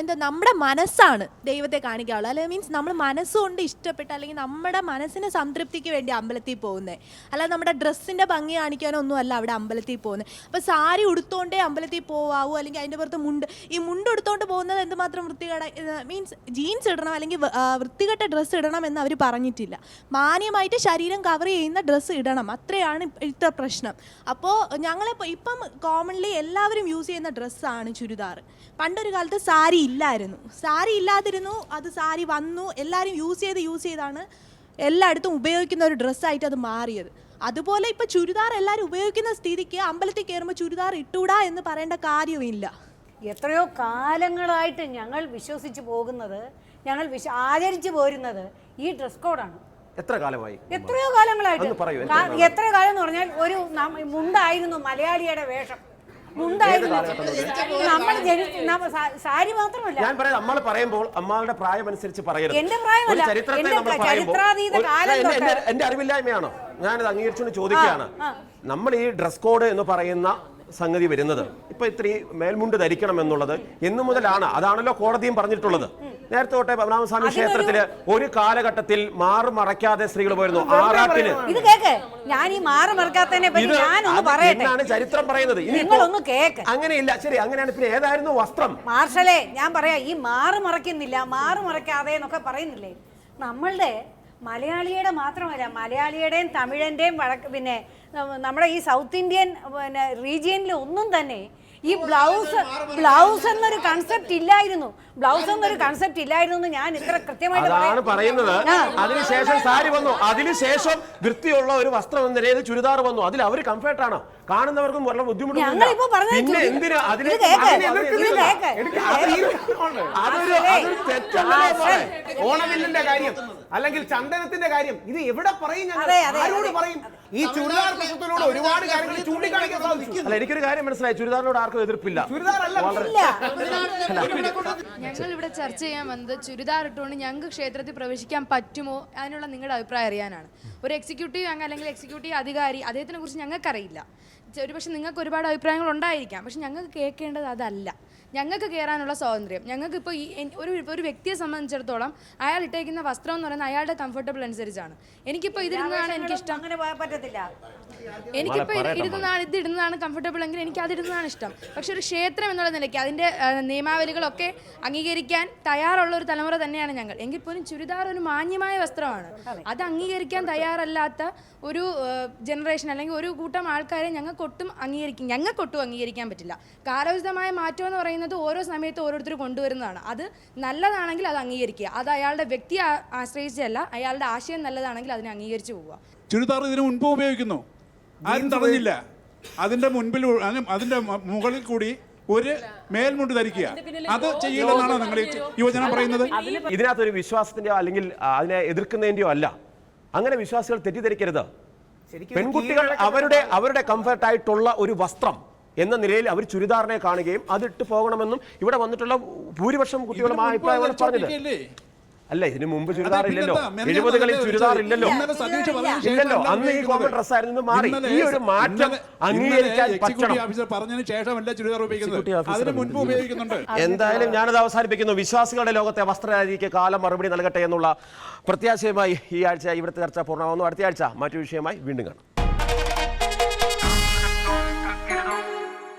എന്താ നമ്മുടെ മനസ്സാണ് ദൈവത്തെ കാണിക്കാനുള്ളത്. അല്ലെങ്കിൽ മീൻസ് നമ്മൾ മനസ്സുകൊണ്ട് ഇഷ്ടപ്പെട്ട അല്ലെങ്കിൽ നമ്മുടെ മനസ്സിന് സംതൃപ്തിക്ക് വേണ്ടി അമ്പലത്തിൽ പോകുന്നത് അല്ലാതെ നമ്മുടെ ഡ്രസ്സിന്റെ ഭംഗി കാണിക്കാനോ ഒന്നും അല്ല അവിടെ അമ്പലത്തിൽ പോകുന്നത്. അപ്പോൾ സാരി ഉടുത്തോണ്ടേ അമ്പലത്തിൽ പോവാവൂ അല്ലെങ്കിൽ അതിന്റെ പുറത്ത് മുണ്ട് ഈ മുണ്ട് ഉടുത്തോണ്ട് പോകുന്നത് എന്തുമാത്രം വൃത്തികേട മീൻസ് ജീൻസ് ഇടണം അല്ലെങ്കിൽ വൃത്തികെട്ട ഡ്രസ്സ് ഇടണം എന്ന് അവർ പറഞ്ഞിട്ടില്ല. മാന്യമായിട്ട് ശരീരം കവർ ചെയ്യുന്ന ഡ്രസ്സ് ഇടണം. അത്രയാണ് ഇപ്പോഴത്തെ പ്രശ്നം. അപ്പോൾ ഞങ്ങളെ ഇപ്പം കോമൺലി എല്ലാവരും യൂസ് ചെയ്യുന്ന ഡ്രസ്സാണ് ചുരിദാർ പണ്ടൊരു കാലത്ത് സാരി ഇല്ലായിരുന്നു. സാരി ഇല്ലാതിരുന്നു അത് സാരി വന്നു എല്ലാവരും യൂസ് ചെയ്ത് യൂസ് ചെയ്താണ് എല്ലായിടത്തും ഉപയോഗിക്കുന്ന ഒരു ഡ്രസ്സായിട്ട് അത് മാറിയത്. അതുപോലെ ഇപ്പോൾ ചുരിദാർ എല്ലാവരും ഉപയോഗിക്കുന്ന സ്ഥിതിക്ക് അമ്പലത്തിൽ കയറുമ്പോൾ ചുരിദാർ ഇട്ടൂടാ എന്ന് പറയേണ്ട കാര്യമില്ല. എത്രയോ കാലങ്ങളായിട്ട് ഞങ്ങൾ വിശ്വസിച്ച് പോകുന്നത് ഞങ്ങൾ വിശ്വ ആചരിച്ചു പോരുന്നത് ഈ ഡ്രസ് കോഡാണ് എത്ര കാലമായി? എത്രയോ കാലങ്ങളായിട്ട്. എത്ര കാലം എന്ന് പറഞ്ഞാൽ ഒരു മുണ്ടായിരുന്നു മലയാളിയുടെ വേഷം. മുണ്ടായിരുന്നു. നമ്മൾ ജനിച്ച നമ്മ- സാ- സാരി മാത്രമല്ല. ഞാൻ പറയാം നമ്മൾ പറയുമ്പോൾ അമ്മാളുടെ പ്രായം അനുസരിച്ച് പറയരുത്. എന്റെ പ്രായമല്ല. ഒരു ചരിത്രത്തെ എന്റെ നമ്മൾ പറയുമ്പോൾ ചരിത്രാതീത ഒരു- കാലം തൊട്ട്. എന്റെ അറിവില്ലായ്മയാണോ? ഞാനത് അംഗീകരിച്ചുകൊണ്ട് ചോദിക്കുകയാണ്. ആ. നമ്മൾ ഈ ഡ്രസ് കോഡ് എന്ന് പറയുന്ന സംഗതി വരുന്നത് ഇപ്പൊ ഇത്രയും മേൽമുണ്ട് ധരിക്കണം എന്നുള്ളത് എന്നു മുതലാണ്. അതാണല്ലോ കോടതിയും പറഞ്ഞിട്ടുള്ളത്. നേരത്തെ തൊട്ടേ പത്മനാഭസ്വാമി ക്ഷേത്രത്തിൽ ഒരു കാലഘട്ടത്തിൽ മാറു മറയ്ക്കാതെ സ്ത്രീകൾ പോയിരുന്നു. ആറാട്ടിന് ഇത് കേക്ക്. ഞാൻ ഈ മാറു മറക്കാത്തതിനെ പറ്റി പറയട്ടെ. ചരിത്രം പറയുന്നത്? നിങ്ങളൊന്ന് കേക്ക്. അങ്ങനെയില്ല. ശരി അങ്ങനെയാണ്. പിന്നെ ഏതായിരുന്നു വസ്ത്രം? മാർഷലേ ഞാൻ പറയാ. ഈ മാറു മറയ്ക്കുന്നില്ല. മാറു മറയ്ക്കാതെ എന്നൊക്കെ പറയുന്നില്ലേ? നമ്മളുടെ മലയാളിയുടെ മാത്രമല്ല മലയാളിയുടെയും തമിഴന്റെയും പിന്നെ നമ്മ- നമ്മുടെ ഈ സൗത്ത് ഇന്ത്യൻ പിന്നെ റീജിയനിൽ ഒന്നും തന്നെ ഈ ബ്ലൗസ് ബ്ലൗസ് എന്നൊരു കൺസെപ്റ്റ് ഇല്ലായിരുന്നു. ബ്ലൗസ് എന്നൊരു കൺസെപ്റ്റ് ഇല്ലായിരുന്നു എന്ന് ഞാൻ ഇത്ര കൃത്യമായിട്ട് അതാണ്. പറയുന്നത്. അതിനുശേഷം സാരി വന്നു. അതിനുശേഷം വൃത്തിയുള്ള ഒരു വസ്ത്രം എന്ന നിലയിൽ ചുരിദാർ വന്നു. അതിൽ അവർ കംഫർട്ട് ആണ്. കാണുന്നവർക്കും വളരെ ബുദ്ധിമുട്ടുണ്ട്. ഓണവില്ലിന്റെ കാര്യം അല്ലെങ്കിൽ ചന്ദനത്തിന്റെ കാര്യം ഇത് എവിടെ പറയും ആരോട് പറയും? ഈ ചുരിദാർ പ്രശ്നത്തിലൂടെ ഒരുപാട് കാര്യങ്ങൾ ചൂണ്ടിക്കാണിക്കാൻ സാധിക്കും അല്ല എനിക്കൊരു കാര്യം മനസ്സിലായി. ചുരിദാറിനോട് ആർക്കും എതിർപ്പില്ല. ഞങ്ങൾ ഇവിടെ ചർച്ച ചെയ്യാൻ വന്നത് ചുരിദാർ ഇട്ടുകൊണ്ട് ഞങ്ങൾക്ക് ക്ഷേത്രത്തിൽ പ്രവേശിക്കാൻ പറ്റുമോ അതിനുള്ള നിങ്ങളുടെ അഭിപ്രായം അറിയാനാണ്. ഒരു എക്സിക്യൂട്ടീവ് അംഗം അല്ലെങ്കിൽ എക്സിക്യൂട്ടീവ് അധികാരി അദ്ദേഹത്തിനെ കുറിച്ച് ഞങ്ങൾക്കറിയില്ല. ഒരു പക്ഷേ നിങ്ങൾക്ക് ഒരുപാട് അഭിപ്രായങ്ങൾ ഉണ്ടായിരിക്കാം. പക്ഷെ ഞങ്ങൾക്ക് കേൾക്കേണ്ടത് അതല്ല. ഞങ്ങൾക്ക് കയറാനുള്ള സ്വാതന്ത്ര്യം. ഞങ്ങൾക്ക് ഇപ്പോൾ ഈ ഒരു ഒരു വ്യക്തിയെ സംബന്ധിച്ചിടത്തോളം അയാൾ ഇട്ടേക്കുന്ന വസ്ത്രം എന്ന് പറയുന്നത് അയാളുടെ കംഫർട്ടബിൾ അനുസരിച്ചാണ്. എനിക്കിപ്പോൾ ഇതിരുന്നതാണ് എനിക്കിഷ്ടം പോകാൻ പറ്റത്തില്ല. എനിക്കിപ്പോൾ ഇരുന്നതാണ് ഇത് ഇടുന്നതാണ് കംഫർട്ടബിൾ എങ്കിൽ എനിക്ക് അതിടുന്നതാണ് ഇഷ്ടം. പക്ഷെ ഒരു ക്ഷേത്രം എന്നുള്ള നിലയ്ക്ക് അതിന്റെ നിയമാവലികളൊക്കെ അംഗീകരിക്കാൻ തയ്യാറുള്ള ഒരു തലമുറ തന്നെയാണ് ഞങ്ങൾ. എങ്കിൽ പോലും ചുരിദാർ ഒരു മാന്യമായ വസ്ത്രമാണ്. അത്. അംഗീകരിക്കാൻ തയ്യാറല്ലാത്ത ഒരു ജനറേഷൻ അല്ലെങ്കിൽ ഒരു കൂട്ടം ആൾക്കാരെ ഞങ്ങൾക്ക് ഒട്ടും അംഗീകരിക്കും. ഞങ്ങൾക്കൊട്ടും അംഗീകരിക്കാൻ പറ്റില്ല. കാലോചിതമായ മാറ്റം എന്ന് പറയുന്നത് ഓരോ സമയത്ത് ഓരോരുത്തർ കൊണ്ടുവരുന്നതാണ്. അത് നല്ലതാണെങ്കിൽ അത് അംഗീകരിക്കുക. അത് അയാളുടെ വ്യക്തിയെ ആശ്രയിച്ചല്ല അയാളുടെ ആശയം നല്ലതാണെങ്കിൽ അതിനെ അംഗീകരിച്ചു പോവുക. ചുരിദാർ ഇതിനു മുൻപ് ഉപയോഗിക്കുന്നു. ആരും തടഞ്ഞില്ല. അതിന്റെ മുൻപിൽ അതിന്റെ മുകളിൽ കൂടി ഒരു മേൽമുണ്ട് ധരിക്കുക. അത് ചെയ്യില്ലെന്നാണോ നിങ്ങൾ യുവജനം പറയുന്നത്. ഇതിനകത്തൊരു വിശ്വാസത്തിന്റെയോ അല്ലെങ്കിൽ അതിനെ എതിർക്കുന്നതിന്റെയോ അല്ല. അങ്ങനെ വിശ്വാസികൾ തെറ്റിദ്ധരിക്കരുത്. പെൺകുട്ടികൾ അവരുടെ അവരുടെ കംഫർട്ടായിട്ടുള്ള ഒരു വസ്ത്രം എന്ന നിലയിൽ അവർ ചുരിദാറിനെ കാണുകയും അതിട്ട് പോകണമെന്നും ഇവിടെ വന്നിട്ടുള്ള ഭൂരിപക്ഷം കുട്ടികളും ആ അഭിപ്രായമാണ് പറഞ്ഞത്? അല്ല ഇതിന് മുമ്പ് ചുരിദാർ ഇല്ലല്ലോ. എഴുപത് കളി എഴുപതുകളിൽ ചുരിദാർ ഇല്ലല്ലോ. ഇല്ലല്ലോ അന്ന് ഈ കോമൺ ഡ്രസ് ആയിരുന്നു മാറി. ഈ ഒരു മാറ്റം അംഗീകരിക്കാൻ ഇന്നലെ ഓഫീസർ പറഞ്ഞതിന് ശേഷമല്ല ചുരിദാർ ഉപയോഗിക്കുന്നത്. എക്സിക്യൂട്ടീവ് അതിന് മുൻപ് ഉപയോഗിക്കുന്നുണ്ട്. എന്തായാലും ഞാനത് അവസാനിപ്പിക്കുന്നു. വിശ്വാസികളുടെ ലോകത്തെ വസ്ത്രരാജിക്ക് കാലം മറുപടി നൽകട്ടെ എന്നുള്ള പ്രത്യാശയുമായി ഈ ആഴ്ച ഇവിടുത്തെ ചർച്ച പൂർണമാകുന്നു അടുത്ത ആഴ്ച മറ്റു വിഷയമായി വീണ്ടും കാണാം.